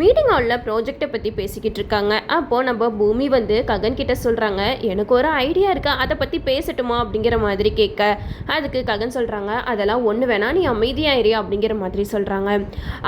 Meeting ஹாலில் ப்ராஜெக்ட்டை பற்றி பேசிக்கிட்டு இருக்காங்க. அப்போது நம்ம பூமி வந்து ககன் கிட்ட சொல்கிறாங்க எனக்கு ஒரு ஐடியா இருக்கா அதை பற்றி பேசட்டுமா? அப்படிங்கிற மாதிரி கேட்க. அதுக்கு ககன் சொல்கிறாங்க அதெல்லாம் ஒன்று வேணா நீ அமைதியாயிரு அப்படிங்கிற மாதிரி சொல்கிறாங்க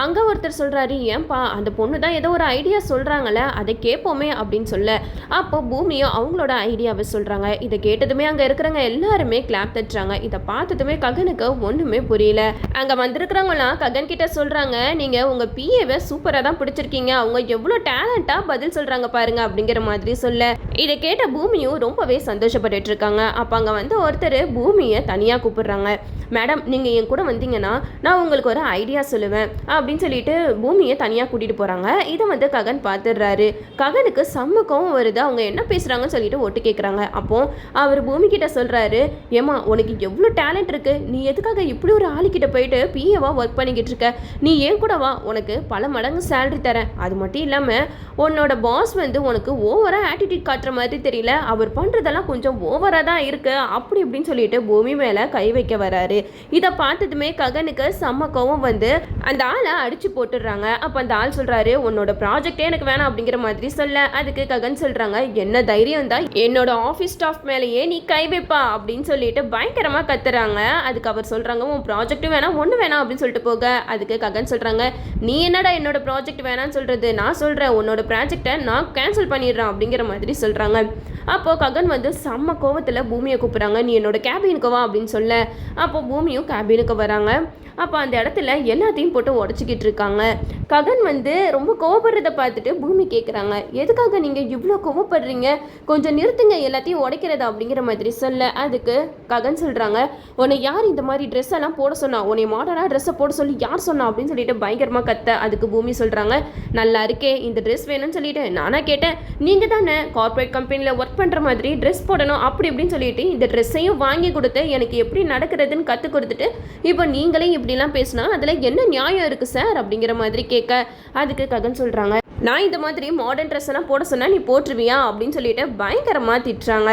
அங்கே ஒருத்தர் சொல்கிறாரு ஏன்பா அந்த பொண்ணு தான் ஏதோ ஒரு ஐடியா சொல்கிறாங்களே அதை கேட்போமே அப்படின்னு சொல்ல. அப்போ பூமியும் அவங்களோட ஐடியாவை சொல்கிறாங்க இதை கேட்டதுமே அங்கே இருக்கிறவங்க எல்லாருமே கிளாப் தட்டுறாங்க. இதை பார்த்ததுமே ககனுக்கு ஒன்றுமே புரியல. அங்கே வந்திருக்கிறவங்களாம் ககன் கிட்ட சொல்கிறாங்க நீங்கள் உங்கள் பிஏவை சூப்பராக தான் பிடிச்சி வச்சுருக்கீங்க அவங்க எவ்வளோ டேலண்ட்டாக பதில் சொல்கிறாங்க பாருங்க அப்படிங்கிற மாதிரி சொல்ல. இதை கேட்ட பூமியும் ரொம்பவே சந்தோஷப்பட்டுட்டு இருக்காங்க. அப்போ அங்கே வந்து ஒருத்தர் பூமியை தனியாக கூப்பிடுறாங்க. மேடம் நீங்கள் என் கூட வந்தீங்கன்னா நான் உங்களுக்கு ஒரு ஐடியா சொல்லுவேன் அப்படின்னு சொல்லிட்டு பூமியை தனியாக கூட்டிகிட்டு போகிறாங்க இதை வந்து ககன் பார்த்துடுறாரு ககனுக்கு சம்மக்கவும் வருது. அவங்க என்ன பேசுகிறாங்கன்னு சொல்லிட்டு ஒட்டு கேட்குறாங்க அப்போ அவர் பூமி கிட்ட சொல்கிறாரு ஏமா உனக்கு எவ்வளோ டேலண்ட் இருக்கு. நீ எதுக்காக இப்படி ஒரு ஆளுக்கிட்ட போயிட்டு பிஏவா ஒர்க் பண்ணிக்கிட்டு இருக்க? நீ ஏன் கூட வா. உனக்கு பல மடங்கு சேலரி தரேன். அது மட்டும் இல்லாமல் உன்னோட பாஸ் வந்து உனக்கு ஓவராக ஆட்டிடியூட் காட்டுற மாதிரி தெரியல. அவர் பண்ணுறதெல்லாம் கொஞ்சம் ஓவராக தான் இருக்கு. அப்படி இப்படின்னு சொல்லிட்டு பூமி மேலே கை வைக்க வராரு. இதை பார்த்ததுமே ககனுக்கு செம்ம கோவம் வந்து அந்த ஆளை அடிச்சு போட்டுடுறாங்க. அப்போ அந்த ஆள் சொல்கிறாரு உன்னோட ப்ராஜெக்டே எனக்கு வேணாம் அப்படிங்கிற மாதிரி சொல்ல. அதுக்கு ககன் சொல்கிறாங்க என்ன தைரியம் தான் என்னோட ஆஃபீஸ் ஸ்டாஃப் மேலேயே நீ கை வைப்பா அப்படின்னு சொல்லிட்டு பயங்கரமாக கத்துறாங்க. அதுக்கு அவர் சொல்கிறாங்க உன் ப்ராஜெக்ட்டும் வேணாம் ஒன்று வேணாம் அப்படின்னு சொல்லிட்டு போக. அதுக்கு ககன் சொல்கிறாங்க நீ என்னடா என்னோட ப்ராஜெக்ட் வேணாம்னு சொல்கிறது நான் சொல்கிறேன் உன்னோட ப்ராஜெக்டை நான் கேன்சல் பண்ணிடுறேன் அப்படிங்கிற மாதிரி சொல்கிறாங்க அப்போது ககன் வந்து செம்ம கோவத்தில் பூமியை கூப்பிட்றாங்க நீ என்னோட கேபினுக்கு வா அப்படின்னு சொல்ல. அப்போ பூமியும் கேபினுக்கு வராங்க. அப்போ அந்த இடத்துல எல்லாத்தையும் போட்டு உடச்சிக்கிட்டு இருக்காங்க. ககன் வந்து ரொம்ப கோவப்படுறதை பார்த்துட்டு பூமி கேட்குறாங்க எதுக்காக நீங்கள் இவ்வளோ கோவப்படுறீங்க? கொஞ்சம் நிறுத்துங்க எல்லாத்தையும் உடைக்கிறதா அப்படிங்கிற மாதிரி சொல்ல அதுக்கு ககன் சொல்கிறாங்க உன்னை யார் இந்த மாதிரி ட்ரெஸ் எல்லாம் போட சொன்னா? உன்னை மாடர்னாக ட்ரெஸ்ஸை போட சொல்லி யார் சொன்னா? அப்படின்னு சொல்லிட்டு பயங்கரமாக கத்த அதுக்கு பூமி சொல்கிறாங்க நல்லா இருக்கே இந்த ட்ரெஸ் வேணும்னு சொல்லிட்டு நானாக கேட்டேன். நீங்கள் தானே கார்ப்பரேட் கம்பெனியில் ஒர்க் பண்ணுற மாதிரி ட்ரெஸ் போடணும் அப்படி இப்படின்னு சொல்லிட்டு இந்த ட்ரெஸ்ஸையும் வாங்கி கொடுத்து எனக்கு எப்படி நடக்கிறதுன்னு கற்றுக் கொடுத்துட்டு இப்போ நீங்களே இப்படிலாம் பேசினா அதில் என்ன நியாயம் இருக்குது சார் அப்படிங்கிற மாதிரி கே கேட்க அதுக்கு ககன் சொல்கிறாங்க நான் இந்த மாதிரி மாடர்ன் ட்ரெஸ் எல்லாம் போட சொன்னால் நீ போட்டுருவியா அப்படின்னு சொல்லிட்டு பயங்கரமாக திட்டுறாங்க.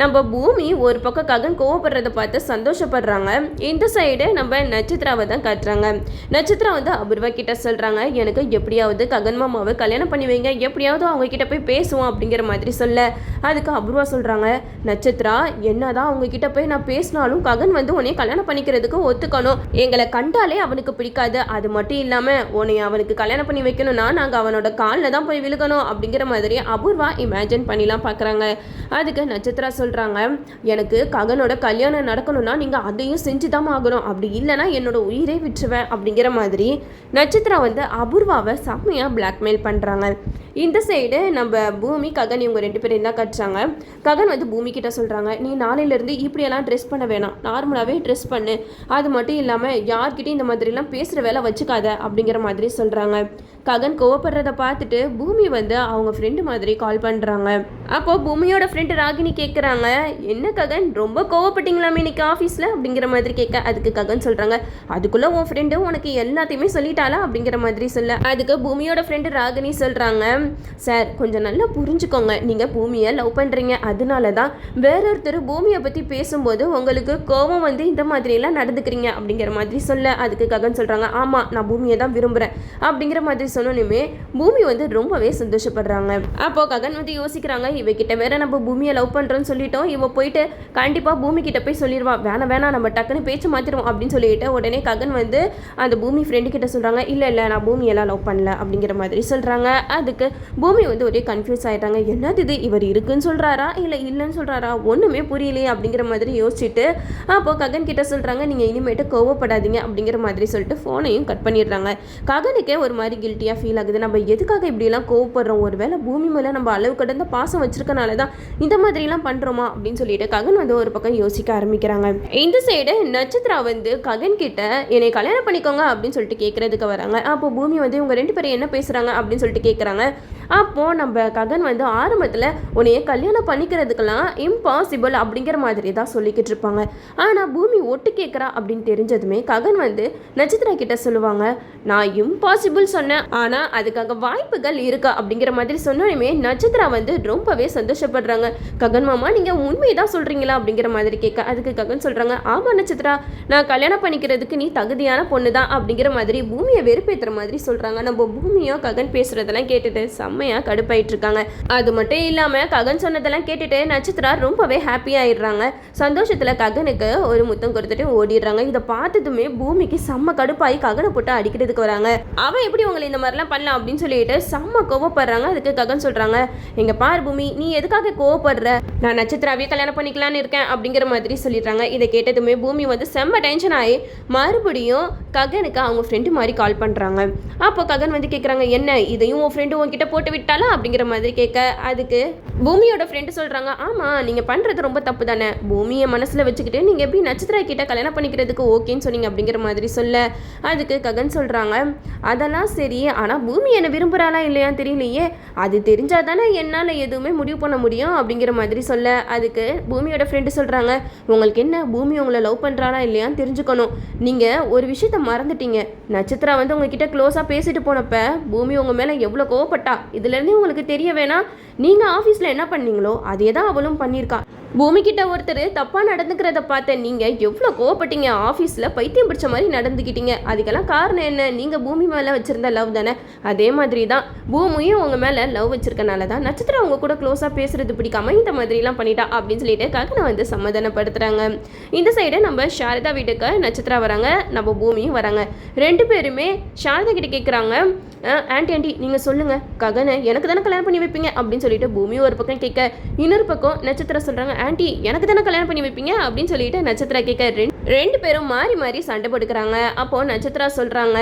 நம்ம பூமி ஒரு பக்கம் ககன் கோவப்படுறத பார்த்து சந்தோஷப்படுறாங்க. இந்த சைடு நம்ம நட்சத்திராவை தான் காட்டுறாங்க. நட்சத்திரா வந்து அபூர்வா கிட்ட சொல்கிறாங்க எனக்கு எப்படியாவது ககன் மாமாவை கல்யாணம் பண்ணி வைங்க எப்படியாவது அவங்க கிட்ட போய் பேசுவோம் அப்படிங்கிற மாதிரி சொல்ல. அதுக்கு அபூர்வா சொல்கிறாங்க நட்சத்திரா என்னதான் அவங்க கிட்ட போய் நான் பேசினாலும் ககன் வந்து உன்னை கல்யாணம் பண்ணிக்கிறதுக்கு ஒத்துக்கணும். எங்களை கண்டாலே அவனுக்கு பிடிக்காது. அது மட்டும் இல்லாமல் உன்னை அவனுக்கு கல்யாணம் பண்ணி வைக்கணும்னா நாங்கள் அவனோட காலில் தான் போய் விழுகணும் அப்படிங்கிற மாதிரி அபூர்வா இமேஜின் பண்ணிலாம் பார்க்குறாங்க அதுக்கு நட்சத்திரா சொல்கிறாங்க எனக்கு ககனோட கல்யாணம் நடக்கணும்னா நீங்கள் அதையும் செஞ்சு தான் ஆகணும். அப்படி இல்லைன்னா என்னோட உயிரே விட்டுருவேன். அப்படிங்கிற மாதிரி நட்சத்திரா வந்து அபூர்வாவை செம்மையாக பிளாக்மெயில் பண்ணுறாங்க இந்த சைடு நம்ம பூமி ககன் இவங்க ரெண்டு பேரும் தான் கட்டுறாங்க. ககன் வந்து பூமி கிட்ட சொல்கிறாங்க நீ நாளையிலேருந்து இப்படியெல்லாம் ட்ரெஸ் பண்ண வேணாம். நார்மலாகவே ட்ரெஸ் பண்ணு. அது மட்டும் இல்லாமல் யார்கிட்டையும் இந்த மாதிரிலாம் பேசுகிற வேலை வச்சுக்காத. அப்படிங்கிற மாதிரி சொல்கிறாங்க ககன் கோவப்படுறத பார்த்துட்டு பூமி வந்து அவங்க ஃப்ரெண்டு மாதிரி கால் பண்ணுறாங்க அப்போ பூமியோட ஃப்ரெண்டு ராகினி கேட்குறாங்க என்ன ககன்? ரொம்ப கோவப்பட்டீங்களாமே இன்னைக்கு ஆஃபீஸில் அப்படிங்கிற மாதிரி கேட்க அதுக்கு ககன் சொல்கிறாங்க அதுக்குள்ளே உன் ஃப்ரெண்டு உனக்கு எல்லாத்தையுமே சொல்லிட்டாளா? அப்படிங்கிற மாதிரி சொல்ல அதுக்கு பூமியோட ஃப்ரெண்டு ராகினி சொல்கிறாங்க சார் கொஞ்சம் நல்லா புரிஞ்சுக்கோங்க. நீங்கள் பூமியை லவ் பண்ணுறீங்க அதனால தான் வேற ஒருத்தர் பூமியை பற்றி பேசும்போது உங்களுக்கு கோபம் வந்து இந்த மாதிரியெல்லாம் நடந்துக்கிறீங்க. அப்படிங்கிற மாதிரி சொல்ல அதுக்கு ககன் சொல்கிறாங்க ஆமாம் நான் பூமியை தான் விரும்புகிறேன் அப்படிங்கிற மாதிரி சொன்னோன்னுமே பூமி வந்து ரொம்பவே சந்தோஷப்படுறாங்க. அப்போ ககன் வந்து யோசிக்கிறாங்க இவகிட்ட வேற நம்ம பூமியை லவ் பண்ணுறோன்னு சொல்லிட்டோம். இவ போயிட்டு கண்டிப்பாக பூமி கிட்ட போய் சொல்லிடுவா வேணாம் வேணாம் நம்ம டக்குன்னு பேச்சு மாற்றிடுவோம் அப்படின்னு சொல்லிட்டு உடனே ககன் வந்து அந்த பூமி ஃப்ரெண்டு கிட்ட சொல்கிறாங்க இல்லை இல்லை நான் பூமியெல்லாம் லவ் பண்ணல அப்படிங்கிற மாதிரி சொல்கிறாங்க அதுக்கு பூமி வந்து ஒரே கன்ஃபியூஸ் ஆயிட்டாங்க என்னது இது? இவர் இருக்குன்னு சொல்கிறாரா இல்லை இல்லைன்னு சொல்கிறாரா ஒன்றுமே புரியலையே அப்படிங்கிற மாதிரி யோசிச்சுட்டு அப்போ ககன் கிட்ட சொல்கிறாங்க நீங்கள் இனிமேட்டு கோவப்படாதீங்க அப்படிங்கிற மாதிரி சொல்லிட்டு ஃபோனையும் கட் பண்ணிடுறாங்க. ககனுக்கே ஒரு மாதிரி கில்ட்டியாக ஃபீல் ஆகுது. நம்ம எதுக்காக இப்படிலாம் கோவப்படுறோம்? ஒருவேளை பூமி மேலே நம்ம அளவு கடந்த பாசம் வச்சிருக்கனால தான் இந்த மாதிரிலாம் பண்ணுறோமா அப்படின்னு சொல்லிட்டு ககன் வந்து ஒரு பக்கம் யோசிக்க ஆரம்பிக்கிறாங்க. இந்த சைடு நட்சத்திரா வந்து ககன் கிட்ட என்னை கல்யாணம் பண்ணிக்கோங்க அப்படின்னு சொல்லிட்டு கேட்குறதுக்கு வராங்க. அப்போ பூமி வந்து இவங்க ரெண்டு பேரும் என்ன பேசுகிறாங்க அப்படின்னு சொல்லிட்டு கேட்குறாங்க அப்போது நம்ம ககன் வந்து ஆரம்பத்தில் உன்னைய கல்யாணம் பண்ணிக்கிறதுக்கெல்லாம் இம்பாசிபிள் அப்படிங்கிற மாதிரி தான் சொல்லிக்கிட்டு இருப்பாங்க. ஆனால் பூமி ஒட்டு கேட்குறா அப்படின்னு தெரிஞ்சதுமே ககன் வந்து நட்சத்திரா கிட்ட சொல்லுவாங்க நான் இம்பாசிபிள் சொன்னேன். ஆனால் அதுக்காக வாய்ப்புகள் இருக்கா. அப்படிங்கிற மாதிரி சொன்னாலுமே நட்சத்திரா வந்து ரொம்பவே சந்தோஷப்படுறாங்க. ககன் மாமா நீங்கள் உண்மையை தான் சொல்கிறீங்களா அப்படிங்கிற மாதிரி கேட்க அதுக்கு ககன் சொல்கிறாங்க ஆமாம் நட்சத்திரா நான் கல்யாணம் பண்ணிக்கிறதுக்கு நீ தகுதியான பொண்ணு தான் அப்படிங்கிற மாதிரி பூமியை வெறுப்பேற்றுற மாதிரி சொல்கிறாங்க நம்ம பூமியும் ககன் பேசுகிறதெல்லாம் கேட்டுட்டு செம்மையாக கடுப்பாயிட்டு இருக்காங்க அது மட்டும் இல்லாமல் ககன் சொன்னதெல்லாம் கேட்டுட்டு நட்சத்திரா ரொம்பவே ஹாப்பி ஆயிடுறாங்க. சந்தோஷத்தில் ககனுக்கு ஒரு முத்தம் கொடுத்துட்டு ஓடிடுறாங்க. இதை பார்த்ததுமே பூமிக்கு செம்ம கடுப்பாகி ககனை போட்டு அடிக்கிறதுக்கு வராங்க. அவன் எப்படி உங்களை இந்த மாதிரிலாம் பண்ணலாம் அப்படின்னு சொல்லிட்டு செம்ம கோவப்படுறாங்க. அதுக்கு ககன் சொல்கிறாங்க எங்க பார் பூமி நீ எதுக்காக கோவப்படுற? நான் நட்சத்திராவே கல்யாணம் பண்ணிக்கலான்னு இருக்கேன் அப்படிங்கிற மாதிரி சொல்லிடுறாங்க. இதை கேட்டதுமே பூமி வந்து செம்ம டென்ஷன் ஆகி மறுபடியும் ககனுக்கு அவங்க ஃப்ரெண்டு மாதிரி கால் பண்ணுறாங்க அப்போ ககன் வந்து கேட்குறாங்க என்ன இதையும் உன் ஃப்ரெண்டு உன்கிட்ட போட்டு போட்டு விட்டாலா அப்படிங்கிற மாதிரி கேட்க அதுக்கு பூமியோட ஃப்ரெண்டு சொல்கிறாங்க ஆமாம் நீங்கள் பண்ணுறது ரொம்ப தப்பு தானே. பூமியை மனசில் வச்சுக்கிட்டு நீங்கள் எப்படி நட்சத்திரா கிட்ட கல்யாணம் பண்ணிக்கிறதுக்கு ஓகேன்னு சொன்னீங்க அப்படிங்கிற மாதிரி சொல்ல. அதுக்கு ககன் சொல்கிறாங்க அதெல்லாம் சரி ஆனால் பூமி என்னை விரும்புகிறாளா இல்லையா தெரியலையே. அது தெரிஞ்சால் தானே என்னால் எதுவுமே முடிவு பண்ண முடியும் அப்படிங்கிற மாதிரி சொல்ல. அதுக்கு பூமியோட ஃப்ரெண்டு சொல்கிறாங்க உங்களுக்கு என்ன? பூமி உங்களை லவ் பண்ணுறாளா இல்லையான்னு தெரிஞ்சுக்கணும். நீங்கள் ஒரு விஷயத்த மறந்துட்டீங்க. நட்சத்திரா வந்து உங்ககிட்ட க்ளோஸாக பேசிட்டு போனப்போ பூமி உங்கள் மேலே எவ்வளோ கோவப்பட்டா? இதுலேருந்தே உங்களுக்கு தெரிய வேணாம். நீங்கள் ஆஃபீஸில் என்ன பண்ணீங்களோ அதே தான் அவளும் பண்ணியிருக்கா பூமி கிட்ட ஒருத்தர் தப்பாக நடந்துக்கிறத பார்த்த நீங்கள் எவ்வளோ கோவப்பட்டீங்க? ஆஃபீஸில் பைத்தியம் பிடிச்ச மாதிரி நடந்துக்கிட்டீங்க. அதுக்கெல்லாம் காரணம் என்ன? நீங்கள் பூமி மேலே வச்சுருந்த லவ் தானே? அதே மாதிரி தான் பூமியும் உங்கள் மேலே லவ் வச்சிருக்கனால தான் நட்சத்திரம் அவங்க கூட க்ளோஸாக பேசுறது பிடிக்காம இந்த மாதிரிலாம் பண்ணிட்டா அப்படின்னு சொல்லிட்டு ககனை வந்து சமாதானப்படுத்துகிறாங்க இந்த சைடு நம்ம சாரதா வீட்டுக்கு நட்சத்திரா வராங்க நம்ம பூமியும் வராங்க. ரெண்டு பேருமே சாரதா கிட்ட கேட்குறாங்க ஆண்டி ஆண்டி நீங்கள் சொல்லுங்கள் ககனை எனக்கு தானே கல்யாணம் பண்ணி வைப்பீங்க? அப்படின்னு சொல்லிட்டு பூமி ஒரு பக்கம் கேட்க இன்னொரு பக்கம் நட்சத்திரம் சொல்கிறாங்க ஆண்டி எனக்கு தானே கல்யாணம் பண்ணி வைப்பீங்க? அப்படின்னு சொல்லிட்டு நட்சத்திரம் கேட்க ரெண்டு பேரும் மாறி மாறி சண்டை போட்டுக்கிறாங்க. அப்போ நட்சத்திரா சொல்கிறாங்க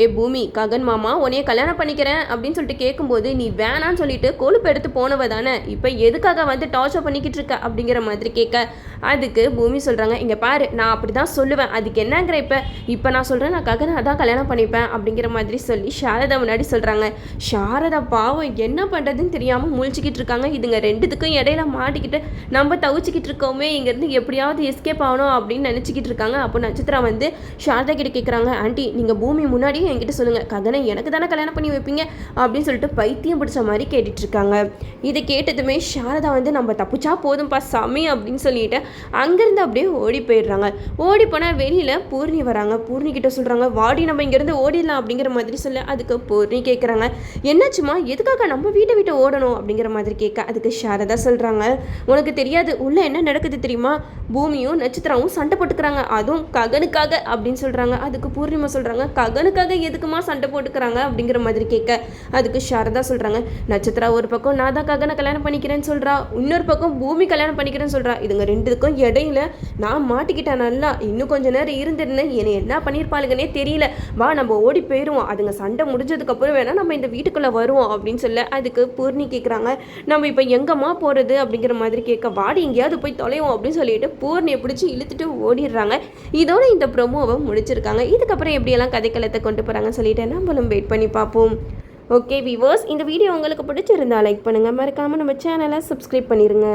ஏ பூமி ககன் மாமா உன்னைய கல்யாணம் பண்ணிக்கிறேன் அப்படின்னு சொல்லிட்டு கேட்கும்போது நீ வேணான்னு சொல்லிட்டு கொழுப்பு எடுத்து போனவ தானே இப்போ எதுக்காக வந்து டார்ச்சர் பண்ணிக்கிட்டு இருக்க? அப்படிங்கிற மாதிரி கேட்க. அதுக்கு பூமி சொல்கிறாங்க இங்கே பாரு நான் அப்படி தான் சொல்லுவேன். அதுக்கு என்னங்கிற இப்போ இப்போ நான் சொல்கிறேன் நான் ககனை தான் கல்யாணம் பண்ணிப்பேன் அப்படிங்கிற மாதிரி சொல்லி சாரதா முன்னாடி சொல்கிறாங்க சாரதா பாவம் என்ன பண்ணுறதுன்னு தெரியாமல் முழிச்சிக்கிட்டு இருக்காங்க. இதுங்க ரெண்டுத்துக்கும் இடையில மாட்டிக்கிட்டு நம்ம தவிச்சிக்கிட்டு இருக்கோமே இங்கேருந்து எப்படியாவது எஸ்கேப் ஆகணும் அப்படின்னு நினச்சிக்கிட்டு இருக்காங்க அப்போ நட்சத்திரா வந்து சாரதா கிட்ட கேட்குறாங்க ஆண்டி நீங்கள் பூமி முன்னாடியே என்கிட்ட சொல்லுங்கள் ககனை எனக்கு தானே கல்யாணம் பண்ணி வைப்பீங்க? அப்படின்னு சொல்லிட்டு பைத்தியம் பிடிச்ச மாதிரி கேட்டுட்டு இருக்காங்க இதை கேட்டதுமே சாரதா வந்து நம்ம தப்பிச்சா போதும்பா சாமி அப்படின்னு சொல்லிட்டு அங்கேருந்து அப்படியே ஓடி போயிடுறாங்க. ஓடி போனால் வெளியில் பூர்ணி வராங்க. பூர்ணி கிட்ட சொல்கிறாங்க வாடி நம்ம இங்கேருந்து ஓடிடலாம் அப்படிங்கிற மாதிரி சொல்ல அதுக்கு பூர்ணி கேட்குறாங்க என்னாச்சுமா எதுக்காக நம்ம வீட்டை விட்டு ஓடணும்? அப்படிங்கிற மாதிரி கேட்க அதுக்கு சாரதா சொல்கிறாங்க உனக்கு தெரியாது உள்ளே என்ன நடக்குது தெரியுமா? பூமியும் நட்சத்திரமும் சண்டை போட்டுக்கிறாங்க. அதுவும் ககனுக்காக அப்படின்னு சொல்கிறாங்க அதுக்கு பூர்ணிமா சொல்கிறாங்க ககனுக்காக எதுக்குமா சண்டை போட்டுக்கிறாங்க அப்படிங்கிற மாதிரி கேட்க அதுக்கு சாரதா சொல்கிறாங்க நட்சத்திரா ஒரு பக்கம் நான் தான் ககனை கல்யாணம் பண்ணிக்கிறேன்னு சொல்கிறா இன்னொரு பக்கம் பூமி கல்யாணம் பண்ணிக்கிறேன்னு சொல்கிறா இதுங்க ரெண்டுக்கும் இடையில நான் மாட்டிக்கிட்டேன் நல்லா. இன்னும் கொஞ்ச நேரம் இருந்திருந்தேன். என்னை என்ன பண்ணியிருப்பாளுங்கன்னே தெரியல. வா நம்ம ஓடி போயிடுவோம் அதுங்க சண்டை முடிஞ்சதுக்கப்புறம் வேணால் நம்ம இந்த வீட்டுக்குள்ளே வருவோம் அப்படின்னு சொல்ல அதுக்கு பூர்ணி கேட்குறாங்க நம்ம இப்போ எங்கம்மா போகிறது அப்படிங்கிற மாதிரி கேட்க வாடி எங்கேயாவது போய் தொலைவோம் அப்படின்னு சொல்லிட்டு பூர்ணியை பிடிச்சி இழுத்துட்டு ஓடிடுறாங்க இதோட இந்த ப்ரொமோவை முடிச்சிருக்காங்க. இதுக்கப்புறம் எப்படியெல்லாம் கதைக்களத்தை கொண்டு போகிறாங்கன்னு சொல்லிட்டு நம்மளும் வெயிட் பண்ணி பார்ப்போம். ஓகே விவர்ஸ் இந்த வீடியோ உங்களுக்கு பிடிச்சிருந்தா லைக் பண்ணுங்கள் மறக்காமல் நம்ம சேனலை சப்ஸ்கிரைப் பண்ணிடுங்க